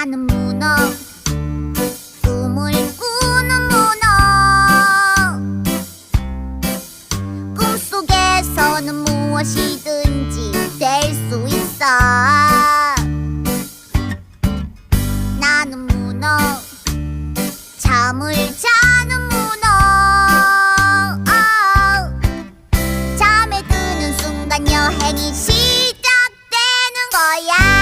나는 문어 꿈을 꾸는 문어 꿈속에서는 무엇이든지 될 수 있어. 나는 문어 잠을 자는 문어 잠에 드는 순간 여행이 시작되는 거야.